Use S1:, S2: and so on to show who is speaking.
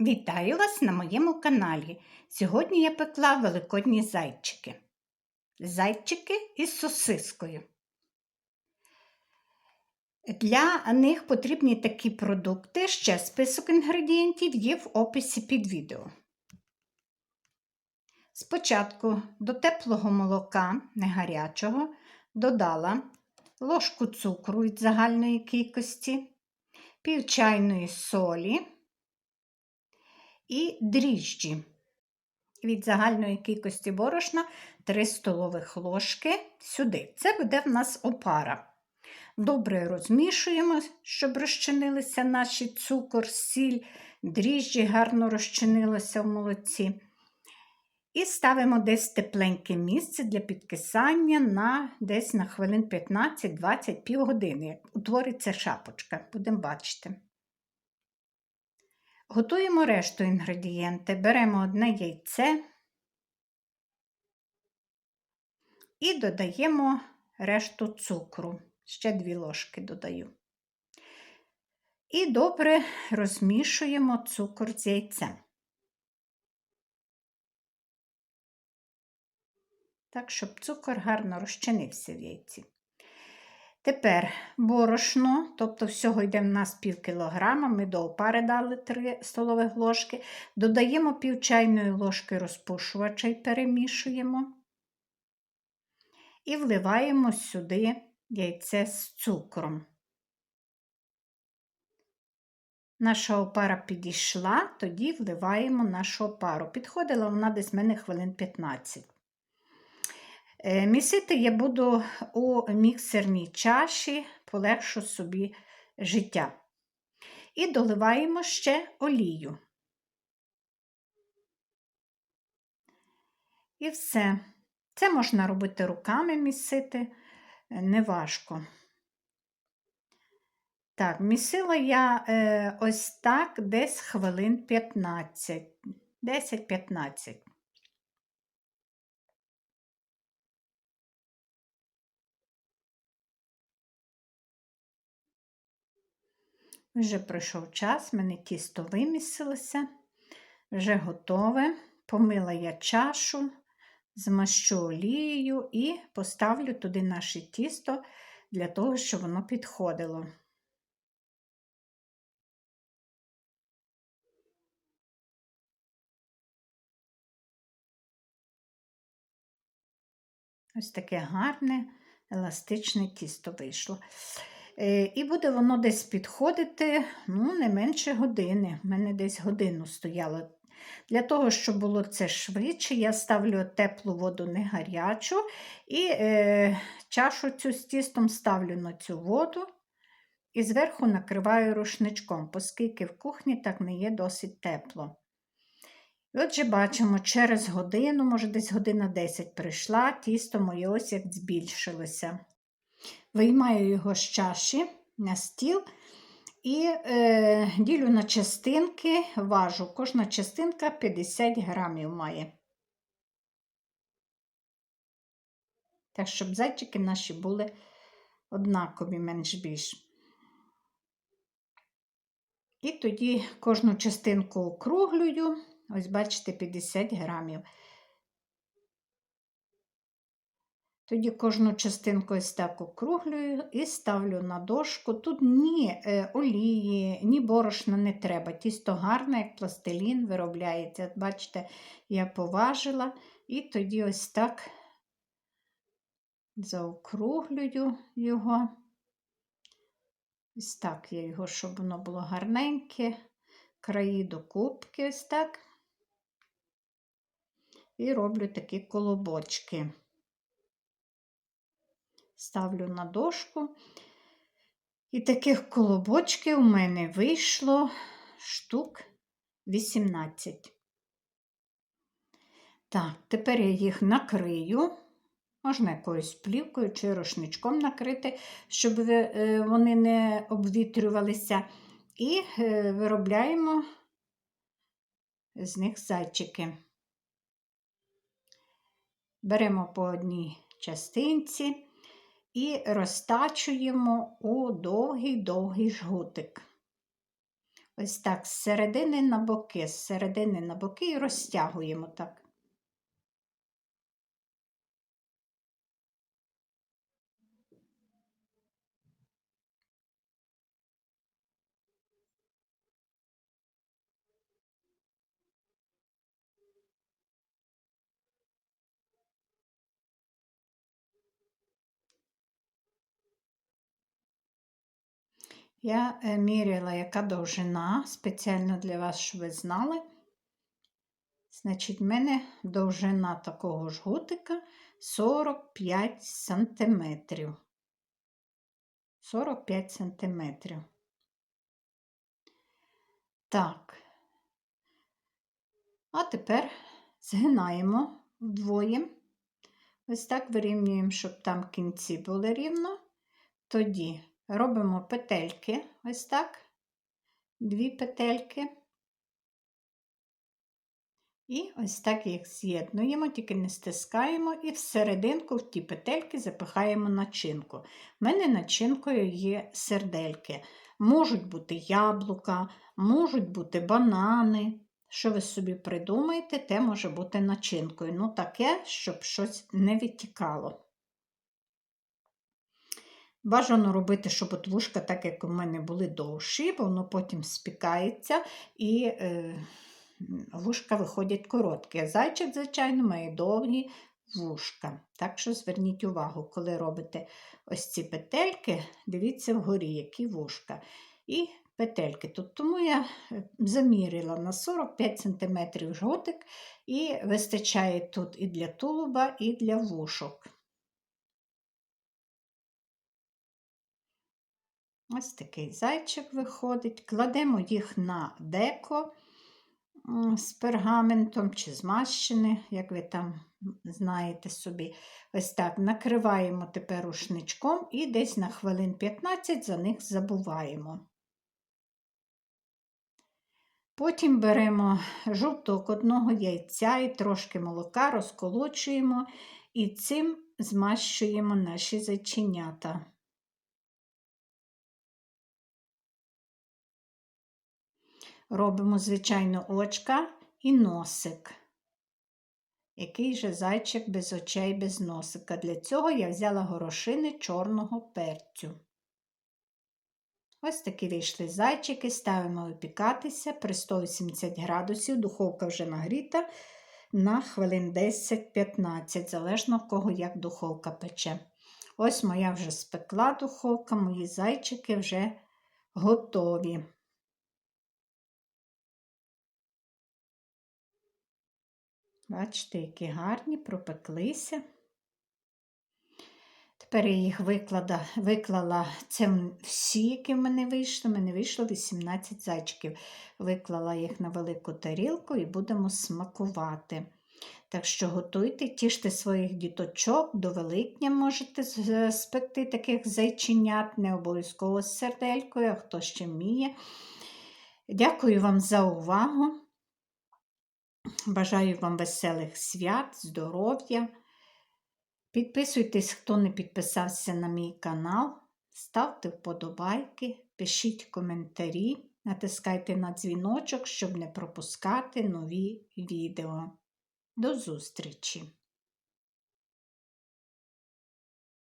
S1: Вітаю вас на моєму каналі. Сьогодні я пекла великодні зайчики. Зайчики із сосискою. Для них потрібні такі продукти. Ще список інгредієнтів є в описі під відео. Спочатку до теплого молока, не гарячого, додала ложку цукру від загальної кількості, пів чайної солі і дріжджі. Від загальної кількості борошна 3 столових ложки сюди. Це буде в нас опара. Добре розмішуємо, щоб розчинилися наші цукор, сіль, дріжджі гарно розчинилися в молоці. І ставимо десь тепленьке місце для підкисання на десь на хвилин 15-20 півгодини. Утвориться шапочка, будемо бачити. Готуємо решту інгредієнти. Беремо одне яйце і додаємо решту цукру. Ще дві ложки додаю. І добре розмішуємо цукор з яйцем. Так, щоб цукор гарно розчинився в яйці. Тепер борошно, тобто всього йде в нас пів кілограма, ми до опари дали 3 столових ложки, додаємо пів чайної ложки розпушувача і перемішуємо. І вливаємо сюди яйце з цукром. Наша опара підійшла, тоді вливаємо нашу опару. Підходила вона десь мене хвилин 15. Е, місити я буду у міксерній чаші, полегшу собі життя. І доливаємо ще олію. І все. Це можна робити руками місити, е, неважко. Так, місила я е, ось так десь хвилин 15, 10-15. Вже пройшов час, мене тісто вимісилося, вже готове. Помила я чашу, змащу олією і поставлю туди наше тісто для того, щоб воно підходило. Ось таке гарне, еластичне тісто вийшло. Е, і буде воно десь підходити ну, не менше години. У мене десь годину стояло. Для того, щоб було це швидше, я ставлю теплу воду не гарячу і е, чашу цю з тістом ставлю на цю воду і зверху накриваю рушничком, оскільки в кухні так не є досить тепло. І отже, бачимо, через годину, може, десь година 10 прийшла, тісто моє ось як збільшилося. Виймаю його з чаші на стіл і е, ділю на частинки, важу. Кожна частинка 50 грамів має. Так, щоб зайчики наші були однакові, менш більш. І тоді кожну частинку округлюю, ось, бачите, 50 грамів. Тоді кожну частинку ось так округлюю і ставлю на дошку. Тут ні е, олії, ні борошна не треба. Тісто гарне, як пластилін виробляється. Бачите, я поважила і тоді ось так заокруглюю його. Ось так я його, щоб воно було гарненьке, краї до кубки, ось так. І роблю такі колобочки ставлю на дошку. І таких колобочків у мене вийшло штук 18. Так, тепер я їх накрию, можна якоюсь плівкою чи рушничком накрити, щоб е, вони не обвітрювалися. І е, виробляємо з них зайчики. Беремо по одній частинці і розтачуємо у довгий-довгий жгутик. ось так з середини на боки, з середини на боки і розтягуємо так. Я е, міряла, яка довжина, спеціально для вас, щоб ви знали. Значить, в мене довжина такого жгутика 45 сантиметрів. 45 сантиметрів. Так. А тепер згинаємо вдвоє. Ось так вирівнюємо, щоб там кінці були рівно. Тоді робимо петельки, ось так, дві петельки. І ось так їх з'єднуємо, тільки не стискаємо, і всерединку в ті петельки запихаємо начинку. У мене начинкою є сердельки. Можуть бути яблука, можуть бути банани. Що ви собі придумаєте, те може бути начинкою. Ну, таке, щоб щось не відтікало. Бажано робити, щоб от вушка, так як у мене були довші, воно потім спікається і е, вушка виходять короткі. А зайчик, звичайно, має довгі вушка. Так що зверніть увагу, коли робите ось ці петельки, дивіться вгорі, які вушка. І петельки. Тут Тому я е, замірила на 45 см жгутик і вистачає тут і для тулуба, і для вушок. Ось такий зайчик виходить. Кладемо їх на деко з пергаментом чи змащене, як ви там знаєте собі. Ось так накриваємо тепер рушничком і десь на хвилин 15 за них забуваємо. Потім беремо жовток одного яйця і трошки молока, розколочуємо і цим змащуємо наші зайченята. Робимо, звичайно, очка і носик. Який же зайчик без очей, без носика. Для цього я взяла горошини чорного перцю. Ось такі вийшли зайчики, ставимо випікатися при 180 градусів, духовка вже нагріта на хвилин 10-15, залежно в кого як духовка пече. Ось моя вже спекла духовка, мої зайчики вже готові. Бачите, які гарні, пропеклися. Тепер я їх виклада, виклала, це всі, які в мене вийшли. У мене вийшло 18 зайчиків. Виклала їх на велику тарілку і будемо смакувати. Так що готуйте, тіште своїх діточок, до Великня можете спекти таких зайченят, не обов'язково з серделькою, а хто ще вміє. Дякую вам за увагу. Бажаю вам веселих свят, здоров'я. Підписуйтесь, хто не підписався на мій канал. Ставте вподобайки, пишіть коментарі, натискайте на дзвіночок, щоб не пропускати нові відео. До зустрічі!